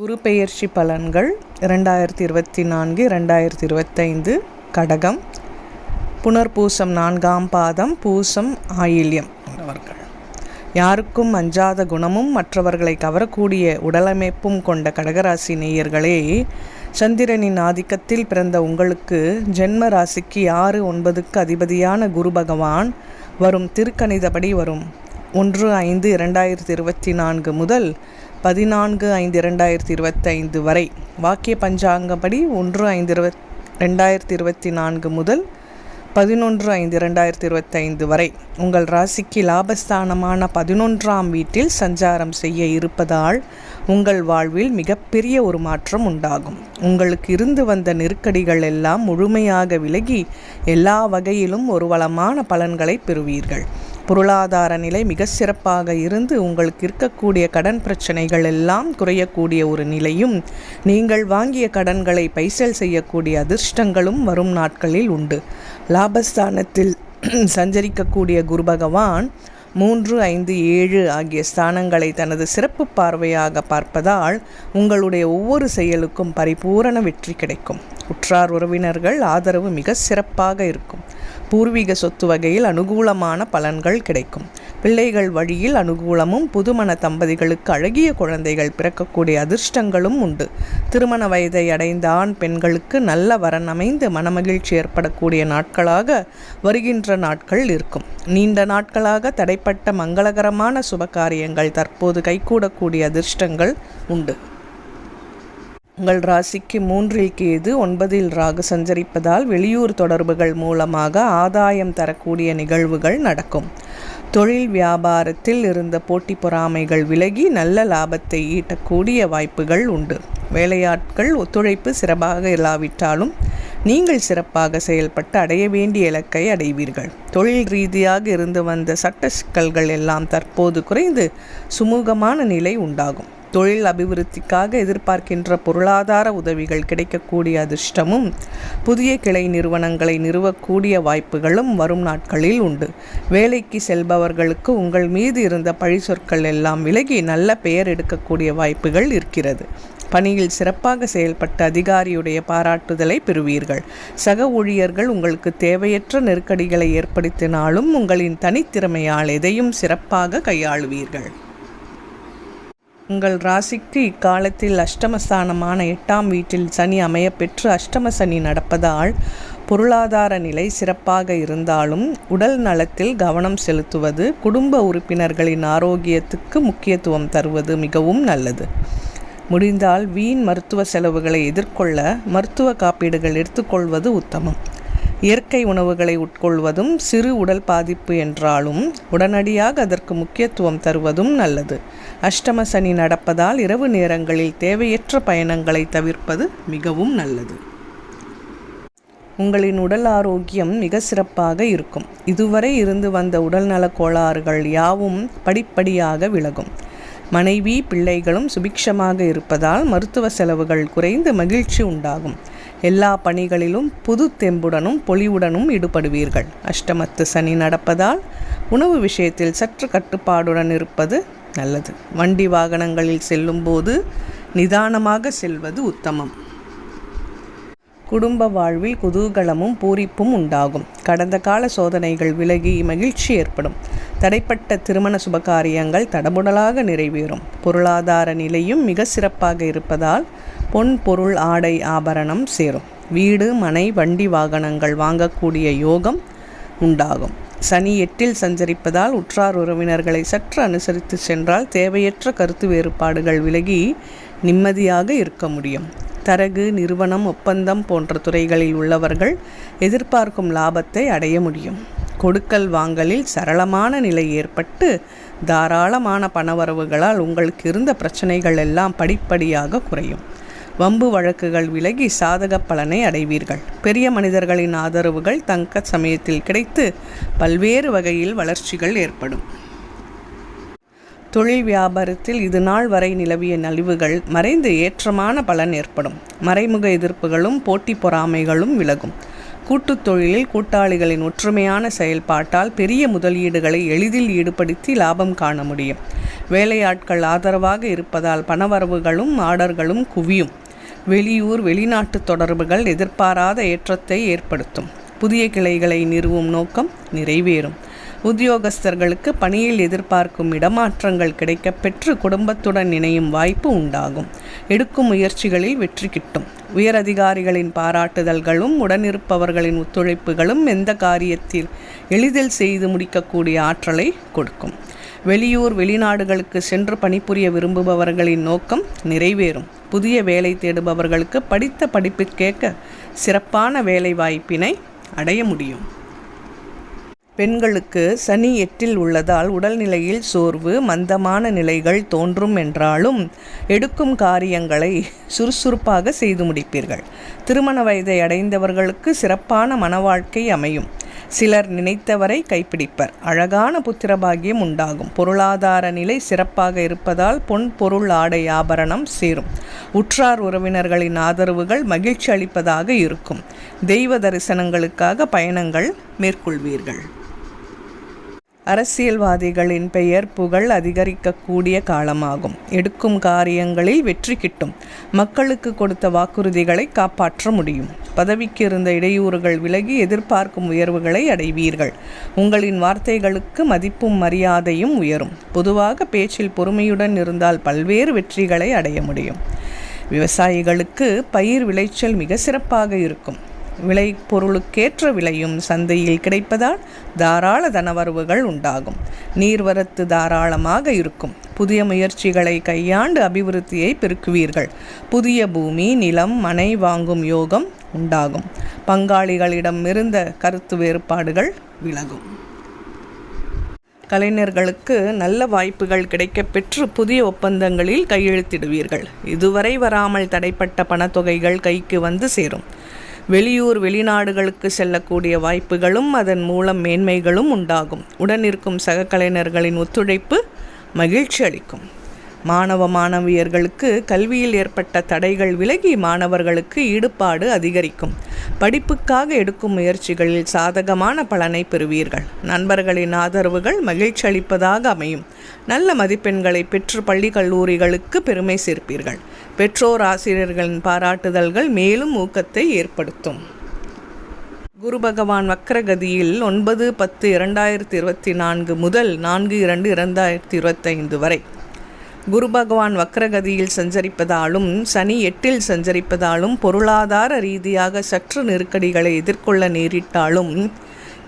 குரு பெயர்ச்சி பலன்கள் இரண்டாயிரத்தி இருபத்தி நான்கு இரண்டாயிரத்தி இருபத்தைந்து கடகம். புனர்பூசம் நான்காம் பாதம் பூசம் ஆயில்யம். அவர்கள் யாருக்கும் அஞ்சாத குணமும் மற்றவர்களை கவரக்கூடிய உடலமைப்பும் கொண்ட கடகராசி நேயர்களே சந்திரனின் ஆதிக்கத்தில் பிறந்த உங்களுக்கு ஜென்ம ராசிக்கு ஆறு ஒன்பதுக்கு அதிபதியான குரு பகவான் வரும் திருக்கணிதபடி வரும் ஒன்று ஐந்து இரண்டாயிரத்தி இருபத்தி நான்கு முதல் பதினான்கு ஐந்து இரண்டாயிரத்தி இருபத்தைந்து வரை வாக்கிய பஞ்சாங்கப்படி ஒன்று ஐந்து இருபத் ரெண்டாயிரத்தி இருபத்தி நான்கு முதல் பதினொன்று ஐந்து இரண்டாயிரத்தி இருபத்தைந்து வரை உங்கள் ராசிக்கு லாபஸ்தானமான பதினொன்றாம் வீட்டில் சஞ்சாரம் செய்ய இருப்பதால் உங்கள் வாழ்வில் மிகப்பெரிய ஒரு மாற்றம் உண்டாகும். உங்களுக்கு இருந்து வந்த நெருக்கடிகள் எல்லாம் முழுமையாக விலகி எல்லா வகையிலும் ஒரு வளமான பலன்களை பெறுவீர்கள். பொருளாதார நிலை மிக சிறப்பாக இருந்து உங்களுக்கு இருக்கக்கூடிய கடன் பிரச்சனைகள் எல்லாம் குறையக்கூடிய ஒரு நிலையும் நீங்கள் வாங்கிய கடன்களை பைசல் செய்யக்கூடிய அதிர்ஷ்டங்களும் வரும் நாட்களில் உண்டு. லாபஸ்தானத்தில் சஞ்சரிக்கக்கூடிய குரு பகவான் மூன்று ஐந்து ஏழு ஆகிய ஸ்தானங்களை தனது சிறப்பு பார்வையாக பார்ப்பதால் உங்களுடைய ஒவ்வொரு செயலுக்கும் பரிபூரண வெற்றி கிடைக்கும். உற்றார் உறவினர்கள் ஆதரவு மிக சிறப்பாக இருக்கும். பூர்வீக சொத்து வகையில் அனுகூலமான பலன்கள் கிடைக்கும். பிள்ளைகள் வழியில் அனுகூலமும் புதுமண தம்பதிகளுக்கு அழகிய குழந்தைகள் பிறக்கக்கூடிய அதிர்ஷ்டங்களும் உண்டு. திருமண வயதை அடைந்த ஆண் பெண்களுக்கு நல்ல வரன் அமைந்து மனமகிழ்ச்சி ஏற்படக்கூடிய நாட்களாக வருகின்ற நாட்கள் இருக்கும். நீண்ட நாட்களாக தடைப்பட்ட மங்களகரமான சுபகாரியங்கள் தற்போது கைகூடக்கூடிய அதிர்ஷ்டங்கள் உண்டு. உங்கள் ராசிக்கு மூன்றில் கேது ஒன்பதில் ராகு சஞ்சரிப்பதால் வெளியூர் தொடர்புகள் மூலமாக ஆதாயம் தரக்கூடிய நிகழ்வுகள் நடக்கும். தொழில் வியாபாரத்தில் இருந்த போட்டி பொறாமைகள் விலகி நல்ல லாபத்தை ஈட்டக்கூடிய வாய்ப்புகள் உண்டு. வேலையாட்கள் ஒத்துழைப்பு சிறப்பாக இல்லாவிட்டாலும் நீங்கள் சிறப்பாக செயல்பட்டு அடைய வேண்டிய இலக்கை அடைவீர்கள். தொழில் ரீதியாக இருந்து வந்த சட்ட சிக்கல்கள் எல்லாம் தற்போது குறைந்து சுமூகமான நிலை உண்டாகும். தொழில் அபிவிருத்திக்காக எதிர்பார்க்கின்ற பொருளாதார உதவிகள் கிடைக்கக்கூடிய அதிர்ஷ்டமும் புதிய கிளை நிறுவனங்களை நிறுவக்கூடிய வாய்ப்புகளும் வரும் நாட்களில் உண்டு. வேலைக்கு செல்பவர்களுக்கு உங்கள் மீது இருந்த பழி சொற்கள் எல்லாம் விலகி நல்ல பெயர் எடுக்கக்கூடிய வாய்ப்புகள் இருக்கிறது. பணியில் சிறப்பாக செயல்பட்ட அதிகாரியுடைய பாராட்டுதலை பெறுவீர்கள். சக ஊழியர்கள் உங்களுக்கு தேவையற்ற நெருக்கடிகளை ஏற்படுத்தினாலும் உங்களின் தனித்திறமையால் எதையும் சிறப்பாக கையாளுவீர்கள். உங்கள் ராசிக்கு இக்காலத்தில் அஷ்டமஸ்தானமான எட்டாம் வீட்டில் சனி அமையப்பெற்று அஷ்டம சனி நடப்பதால் பொருளாதார நிலை சிறப்பாக இருந்தாலும் உடல் நலத்தில் கவனம் செலுத்துவது குடும்ப உறுப்பினர்களின் ஆரோக்கியத்துக்கு முக்கியத்துவம் தருவது மிகவும் நல்லது. முடிந்தால் வீண் மருத்துவ செலவுகளை எதிர்கொள்ள மருத்துவ காப்பீடுகள் எடுத்துக்கொள்வது உத்தமம். இயற்கை உணவுகளை உட்கொள்வதும் சிறு உடல் பாதிப்பு என்றாலும் உடனடியாக அதற்கு முக்கியத்துவம் தருவதும் நல்லது. அஷ்டம சனி நடப்பதால் இரவு நேரங்களில் தேவையற்ற பயணங்களை தவிர்ப்பது மிகவும் நல்லது. உங்களின் உடல் ஆரோக்கியம் மிக சிறப்பாக இருக்கும். இதுவரை இருந்து வந்த உடல்நல கோளாறுகள் யாவும் படிப்படியாக விலகும். மனைவி பிள்ளைகளும் சுபிக்ஷமாக இருப்பதால் மருத்துவ செலவுகள் குறைந்து மகிழ்ச்சி உண்டாகும். எல்லா பணிகளிலும் புது தெம்புடனும் பொலிவுடனும் ஈடுபடுவீர்கள். அஷ்டமத்து சனி நடப்பதால் உணவு விஷயத்தில் சற்று கட்டுப்பாடுடன் இருப்பது நல்லது. வண்டி வாகனங்களில் செல்லும்போது நிதானமாக செல்வது உத்தமம். குடும்ப வாழ்வில் குதூகலமும் பூரிப்பும் உண்டாகும். கடந்த கால சோதனைகள் விலகி மகிழ்ச்சி ஏற்படும். தடைப்பட்ட திருமண சுபகாரியங்கள் தடபுடலாக நிறைவேறும். பொருளாதார நிலையும் மிக சிறப்பாக இருப்பதால் பொன் பொருள் ஆடை ஆபரணம் சேரும். வீடு மனை வண்டி வாகனங்கள் வாங்கக்கூடிய யோகம் உண்டாகும். சனி எட்டில் சஞ்சரிப்பதால் உற்றார் உறவினர்களை சற்று அனுசரித்து சென்றால் தேவையற்ற கருத்து வேறுபாடுகள் விலகி நிம்மதியாக இருக்க முடியும். தரகு நிறுவனம் ஒப்பந்தம் போன்ற துறைகளில் உள்ளவர்கள் எதிர்பார்க்கும் லாபத்தை அடைய முடியும். கொடுக்கல் வாங்கலில் சரளமான நிலை ஏற்பட்டு தாராளமான பணவரவுகளால் உங்களுக்கு இருந்த பிரச்சனைகள் எல்லாம் படிப்படியாக குறையும். வம்பு வழக்குகள் விலகி சாதக பலனை அடைவீர்கள். பெரிய மனிதர்களின் ஆதரவுகள் தங்க சமயத்தில் கிடைத்து பல்வேறு வகையில் வளர்ச்சிகள் ஏற்படும். தொழில் வியாபாரத்தில் இது நாள் வரை நிலவிய நலிவுகள் மறைந்து ஏற்றமான பலன் ஏற்படும். மறைமுக எதிர்ப்புகளும் போட்டி பொறாமைகளும் விலகும். கூட்டுத் தொழிலில் கூட்டாளிகளின் ஒற்றுமையான செயல்பாட்டால் பெரிய முதலீடுகளை எளிதில் ஈடுபடுத்தி லாபம் காண முடியும். வேலையாட்கள் ஆதரவாக இருப்பதால் பணவரவுகளும் ஆர்டர்களும் குவியும். வெளியூர் வெளிநாட்டு தொடர்புகள் எதிர்பாராத ஏற்றத்தை ஏற்படுத்தும். புதிய கிளைகளை நிறுவும் நோக்கம் நிறைவேறும். உத்தியோகஸ்தர்களுக்கு பணியில் எதிர்பார்க்கும் இடமாற்றங்கள் கிடைக்கப்பெற்று குடும்பத்துடன் இணையும் வாய்ப்பு உண்டாகும். எடுக்கும் முயற்சிகளில் வெற்றி கிட்டும். உயரதிகாரிகளின் பாராட்டுதல்களும் உடனிருப்பவர்களின் ஒத்துழைப்புகளும் எந்த காரியத்தில் எளிதில் செய்து முடிக்கக்கூடிய ஆற்றலை கொடுக்கும். வெளியூர் வெளிநாடுகளுக்கு சென்று பணிபுரிய விரும்புபவர்களின் நோக்கம் நிறைவேறும். புதிய வேலை தேடுபவர்களுக்கு படித்த படிப்பிற்கேற்க சிறப்பான வேலை வாய்ப்பினை அடைய முடியும். பெண்களுக்கு சனி எட்டில் உள்ளதால் உடல்நிலையில் சோர்வு மந்தமான நிலைகள் தோன்றும் என்றாலும் எடுக்கும் காரியங்களை சுறுசுறுப்பாக செய்து முடிப்பீர்கள். திருமண வயதை அடைந்தவர்களுக்கு சிறப்பான மனவாழ்க்கை அமையும். சிலர் நினைத்தவரை கைப்பிடிப்பர். அழகான புத்திரபாகியம் உண்டாகும். பொருளாதார நிலை சிறப்பாக இருப்பதால் பொன் பொருள் ஆடை ஆபரணம் சேரும். உற்றார் உறவினர்களின் ஆதரவுகள் மகிழ்ச்சி அளிப்பதாக இருக்கும். தெய்வ தரிசனங்களுக்காக பயணங்கள் மேற்கொள்வீர்கள். அரசியல்வாதிகளின் பெயர் புகழ் அதிகரிக்கக்கூடிய காலமாகும். எடுக்கும் காரியங்களில் வெற்றி கிட்டும். மக்களுக்கு கொடுத்த வாக்குறுதிகளை காப்பாற்ற முடியும். பதவிக்கு இருந்த இடையூறுகள் விலகி எதிர்பார்க்கும் உயர்வுகளை அடைவீர்கள். உங்களின் வார்த்தைகளுக்கு மதிப்பும் மரியாதையும் உயரும். பொதுவாக பேச்சில் பொறுமையுடன் இருந்தால் பல்வேறு வெற்றிகளை அடைய முடியும். விவசாயிகளுக்கு பயிர் விளைச்சல் மிக சிறப்பாக இருக்கும். விலை பொருளுக்கேற்ற விலையும் சந்தையில் கிடைப்பதால் தாராள தனவரவுகள் உண்டாகும். நீர்வரத்து தாராளமாக இருக்கும். புதிய முயற்சிகளை கையாண்டு அபிவிருத்தியை பெருக்குவீர்கள். புதிய பூமி நிலம் மனை வாங்கும் யோகம் உண்டாகும். பங்காளிகளிடம் இருந்த கருத்து வேறுபாடுகள் விலகும். கலைஞர்களுக்கு நல்ல வாய்ப்புகள் கிடைக்கப்பெற்று புதிய ஒப்பந்தங்களில் கையெழுத்திடுவீர்கள். இதுவரை வராமல் தடைப்பட்ட பணத்தொகைகள் கைக்கு வந்து சேரும். வெளியூர் வெளிநாடுகளுக்கு செல்லக்கூடிய வாய்ப்புகளும் அதன் மூலம் மேன்மைகளும் உண்டாகும். உடனிருக்கும் சக கலைஞர்களின் ஒத்துழைப்பு மகிழ்ச்சி அளிக்கும். மாணவ மாணவியர்களுக்கு கல்வியில் ஏற்பட்ட தடைகள் விலகி மாணவர்களுக்கு ஈடுபாடு அதிகரிக்கும். படிப்புக்காக எடுக்கும் முயற்சிகளில் சாதகமான பலனை பெறுவீர்கள். நண்பர்களின் ஆதரவுகள் மகிழ்ச்சி அளிப்பதாக அமையும். நல்ல மதிப்பெண்களை பெற்று பள்ளி கல்லூரிகளுக்கு பெருமை சேர்ப்பீர்கள். பெற்றோர் ஆசிரியர்களின் பாராட்டுதல்கள் மேலும் ஊக்கத்தை ஏற்படுத்தும். குரு பகவான் வக்ரகதியில் ஒன்பது பத்து இரண்டாயிரத்தி இருபத்தி நான்கு முதல் நான்கு இரண்டு இரண்டாயிரத்தி இருபத்தைந்து வரை குரு பகவான் வக்ரகதியில் சஞ்சரிப்பதாலும் சனி எட்டில் சஞ்சரிப்பதாலும் பொருளாதார ரீதியாக சற்று நெருக்கடிகளை எதிர்கொள்ள நேரிட்டாலும்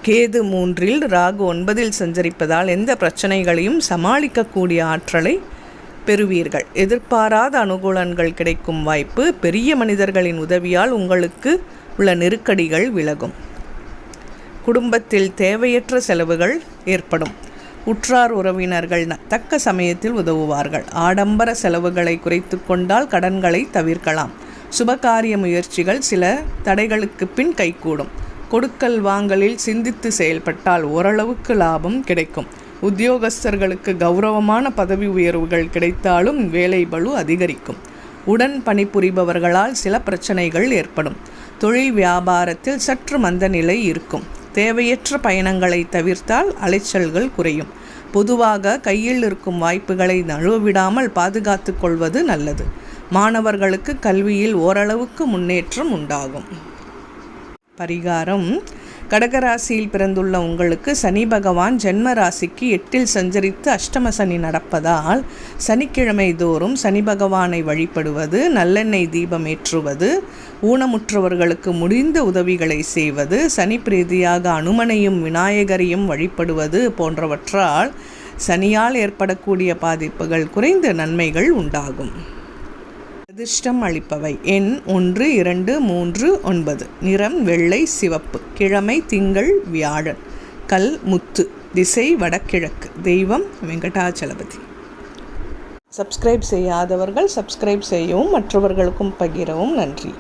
கேது மூன்றில் ராகு ஒன்பதில் சஞ்சரிப்பதால் எந்த பிரச்சனைகளையும் சமாளிக்கக்கூடிய ஆற்றலை பெறுவீர்கள். எதிர்பாராத அனுகூலங்கள் கிடைக்கும் வாய்ப்பு பெரிய மனிதர்களின் உதவியால் உங்களுக்கு உள்ள நெருக்கடிகள் விலகும். குடும்பத்தில் தேவையற்ற செலவுகள் ஏற்படும். உற்றார் உறவினர்கள் தக்க சமயத்தில் உதவுவார்கள். ஆடம்பர செலவுகளை குறைத்து கொண்டால் கடன்களை தவிர்க்கலாம். சுபகாரிய முயற்சிகள் சில தடைகளுக்கு பின் கைகூடும். கொடுக்கல் வாங்கலில் சிந்தித்து செயல்பட்டால் ஓரளவுக்கு லாபம் கிடைக்கும். உத்தியோகஸ்தர்களுக்கு கௌரவமான பதவி உயர்வுகள் கிடைத்தாலும் வேலை பளு அதிகரிக்கும். உடன் பணிபுரிபவர்களால் சில பிரச்சனைகள் ஏற்படும். தொழில் வியாபாரத்தில் சற்று மந்த நிலை இருக்கும். தேவையற்ற பயணங்களை தவிர்த்தால் அலைச்சல்கள் குறையும். பொதுவாக கையில் இருக்கும் வாய்ப்புகளை நழுவிடாமல் பாதுகாத்து கொள்வது நல்லது. மாணவர்களுக்கு கல்வியில் ஓரளவுக்கு முன்னேற்றம் உண்டாகும். பரிகாரம். கடகராசியில் பிறந்துள்ள உங்களுக்கு சனி பகவான் ஜென்ம ராசிக்கு எட்டில் சஞ்சரித்து அஷ்டம சனி நடப்பதால் சனிக்கிழமை தோறும் சனி பகவானை வழிபடுவது நல்லெண்ணெய் தீபம் ஏற்றுவது ஊனமுற்றவர்களுக்கு முடிந்த உதவிகளை செய்வது சனி பிரீதியாக அனுமனையும் விநாயகரையும் வழிபடுவது போன்றவற்றால் சனியால் ஏற்படக்கூடிய பாதிப்புகள் குறைந்த நன்மைகள் உண்டாகும். அதிர்ஷ்டம் அளிப்பவை எண் ஒன்று இரண்டு மூன்று ஒன்பது. நிறம் வெள்ளை சிவப்பு. கிழமை திங்கள் வியாழன். கல் முத்து. திசை வடகிழக்கு. தெய்வம் வெங்கடாச்சலபதி. சப்ஸ்கிரைப் செய்யாதவர்கள் சப்ஸ்கிரைப் செய்யவும் மற்றவர்களுக்கும் பகிரவும் நன்றி.